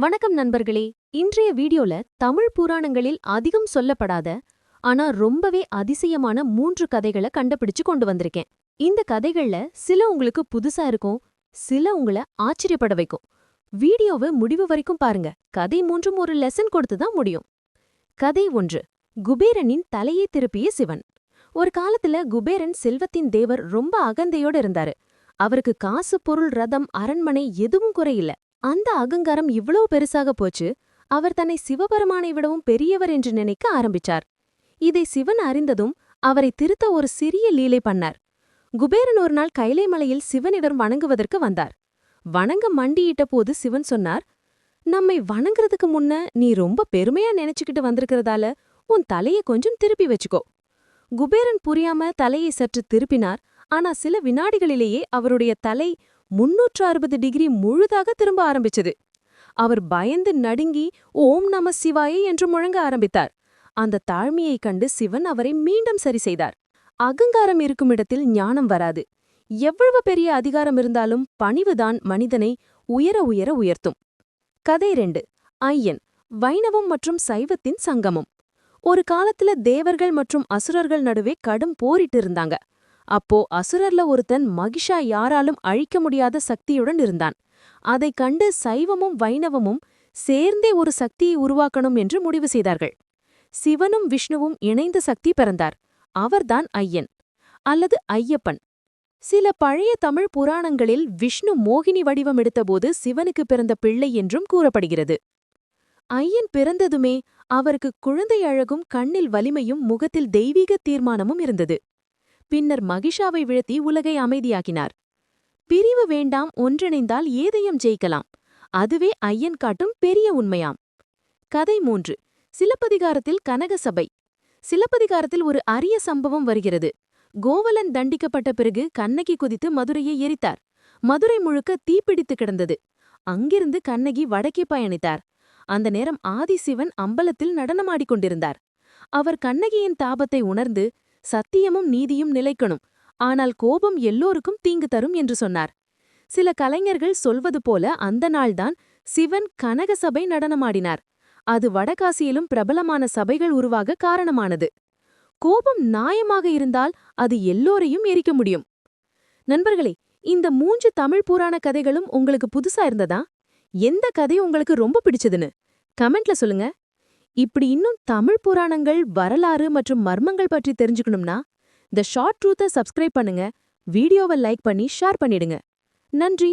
வணக்கம் நண்பர்களே. இன்றைய வீடியோல தமிழ் புராணங்களில் அதிகம் சொல்லப்படாத ஆனா ரொம்பவே அதிசயமான மூன்று கதைகளை கண்டுபிடிச்சு கொண்டு வந்திருக்கேன். இந்த கதைகள்ல சில உங்களுக்கு புதுசா இருக்கும் சில உங்களை ஆச்சரியப்பட வைக்கும். வீடியோவை முடிவு வரைக்கும் பாருங்க. கதை மூன்றும் ஒரு லெசன் கொடுத்து தான் முடியும். கதை ஒன்று. குபேரனின் தலையை திருப்பிய சிவன். ஒரு காலத்துல குபேரன் செல்வத்தின் தேவர் ரொம்ப அகந்தையோட இருந்தாரு. அவருக்கு காசு பொருள் ரதம் அரண்மனை எதுவும் குறையில்ல. அந்த அகங்காரம் இவ்வளவு பெருசாக போச்சு அவர் தன்னை சிவபெருமானை விடவும் பெரியவர் என்று நினைக்க ஆரம்பிச்சார். இதை சிவன் அறிந்ததும் அவரை திருத்த ஒரு சிறிய லீலை பண்ணார். குபேரன் ஒரு நாள் கைலை மலையில் சிவனிடம் வணங்குவதற்கு வந்தார். வணங்க மண்டியிட்ட போது சிவன் சொன்னார் நம்மை வணங்குறதுக்கு முன்ன நீ ரொம்ப பெருமையா நினைச்சுக்கிட்டு வந்திருக்கிறதால உன் தலையை கொஞ்சம் திருப்பி வச்சுக்கோ. குபேரன் புரியாம தலையை சற்று திருப்பினார். ஆனா சில வினாடிகளிலேயே அவருடைய தலை முன்னூற்று அறுபது டிகிரி முழுதாக திரும்ப ஆரம்பிச்சது. அவர் பயந்து நடுங்கி ஓம் நம சிவாயே என்று முழங்க ஆரம்பித்தார். அந்த தாழ்மையைக் கண்டு சிவன் அவரை மீண்டும் சரி செய்தார். அகங்காரம் இருக்கும் இடத்தில் ஞானம் வராது. எவ்வளவு பெரிய அதிகாரம் இருந்தாலும் பணிவுதான் மனிதனை உயர உயர உயர்த்தும். கதை ரெண்டு. ஐயன் வைணவம் மற்றும் சைவத்தின் சங்கமம். ஒரு காலத்துல தேவர்கள் மற்றும் அசுரர்கள் நடுவே கடும் போரிட்டு இருந்தாங்க. அப்போ அசுரர்ல ஒருத்தன் மகிஷா யாராலும் அழிக்க முடியாத சக்தியுடன் இருந்தான். அதைக் கண்டு சைவமும் வைணவமும் சேர்ந்தே ஒரு சக்தியை உருவாக்கணும் என்று முடிவு செய்தார்கள். சிவனும் விஷ்ணுவும் இணைந்த சக்தி பிறந்தார். அவர்தான் ஐயன் அல்லது ஐயப்பன். சில பழைய தமிழ் புராணங்களில் விஷ்ணு மோகினி வடிவம் எடுத்தபோது சிவனுக்கு பிறந்த பிள்ளை என்றும் கூறப்படுகிறது. ஐயன் பிறந்ததுமே அவருக்கு குழந்தை அழகும் கண்ணில் வலிமையும் முகத்தில் தெய்வீக தீர்மானமும் இருந்தது. பின்னர் மகிஷாவை வீழ்த்தி உலகை அமைதியாக்கினார். பிரிவு வேண்டாம் ஒன்றிணைந்தால் ஏதையும் ஜெயிக்கலாம். அதுவே ஐயன் காட்டும் பெரிய உண்மையாம். கதை மூன்று. சிலப்பதிகாரத்தில் கனகசபை சிலப்பதிகாரத்தில் ஒரு அரிய சம்பவம் வருகிறது. கோவலன் தண்டிக்கப்பட்ட பிறகு கண்ணகி குதித்து மதுரையை எரித்தார். மதுரை முழுக்க தீப்பிடித்து கிடந்தது. அங்கிருந்து கண்ணகி வடக்கே பயணித்தார். அந்த நேரம் ஆதிசிவன் அம்பலத்தில் நடனமாடிக்கொண்டிருந்தார் அவர் கண்ணகியின் தாபத்தை உணர்ந்து சத்தியமும் நீதியும் நிலைக்கணும். ஆனால் கோபம் எல்லோருக்கும் தீங்கு தரும் என்று சொன்னார். சில கலைஞர்கள் சொல்வது போல அந்த நாள்தான் சிவன் கனக சபை நடனமாடினார். அது வடகாசியிலும் பிரபலமான சபைகள் உருவாக காரணமானது. கோபம் நியாயமாக இருந்தால் அது எல்லோரையும் எரிக்க முடியும். நண்பர்களே இந்த மூன்று தமிழ் புராண கதைகளும் உங்களுக்கு புதுசா இருந்ததா? எந்த கதை உங்களுக்கு ரொம்ப பிடிச்சதுன்னு? கமெண்ட்ல சொல்லுங்க. இப்படி இன்னும் தமிழ் புராணங்கள் வரலாறு மற்றும் மர்மங்கள் பற்றி தெரிஞ்சுக்கணும்னா த ஷார்ட் ட்ரூத்தை சப்ஸ்கிரைப் பண்ணுங்க வீடியோவை லைக் பண்ணி ஷேர் பண்ணிடுங்க. நன்றி!